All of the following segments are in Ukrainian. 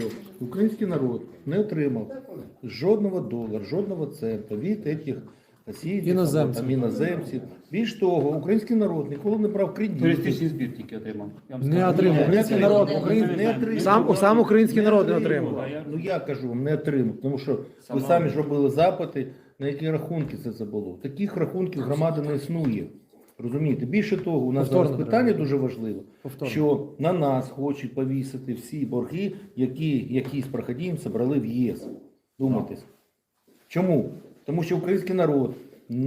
що український народ не отримав жодного долара, жодного цента від цих російських Іноземців. там, іноземців. Більш того, український народ ніколи не брав кредити. Туристичний збір тільки отримав. Я вам Не скажу. отримав. Український не народ. Україн- Не отримав. Сам, сам український народ не отримав. Ну я кажу вам, не отримав, тому що ви Сама- самі ж робили запити, на які рахунки це, це було. Таких рахунків громади не існує. Розумієте? Більше того, у нас Повторно зараз питання треба. дуже важливе, Повторно. що на нас хочуть повісити всі борги, які якісь проходимці брали в ЄС. Думайтесь. Чому? Тому що український народ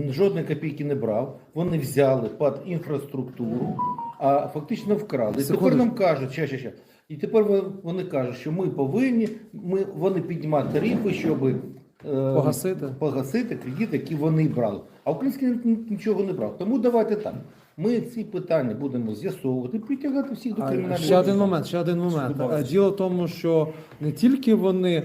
жодної копійки не брав, вони взяли під інфраструктуру, а фактично вкрали. І тепер нам кажуть, ща, ща, ща. І тепер вони кажуть, що ми повинні, ми, вони піднімають тарифи, щоб Погасити. погасити кредит, які вони брали. А український ринок нічого не брав. Тому давайте так. Ми ці питання будемо з'ясовувати, притягати всіх до кримінального кримінальної Ще один момент, ще один момент. Е, Діло в тому, що не тільки вони е,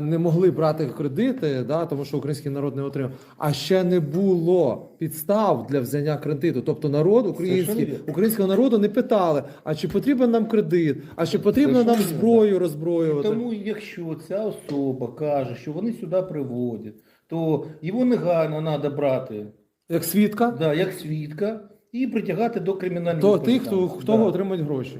не могли брати кредити, да, тому що український народ не отримав, а ще не було підстав для взяття кредиту. Тобто народ український, українського народу не питали, а чи потрібен нам кредит, а чи потрібно нам зброю роззброювати. Тому якщо ця особа каже, що вони сюди приводять, то його негайно треба брати Як свідка, да, як свідка і притягати до кримінальної то тих, хто, хто Да. отримують гроші.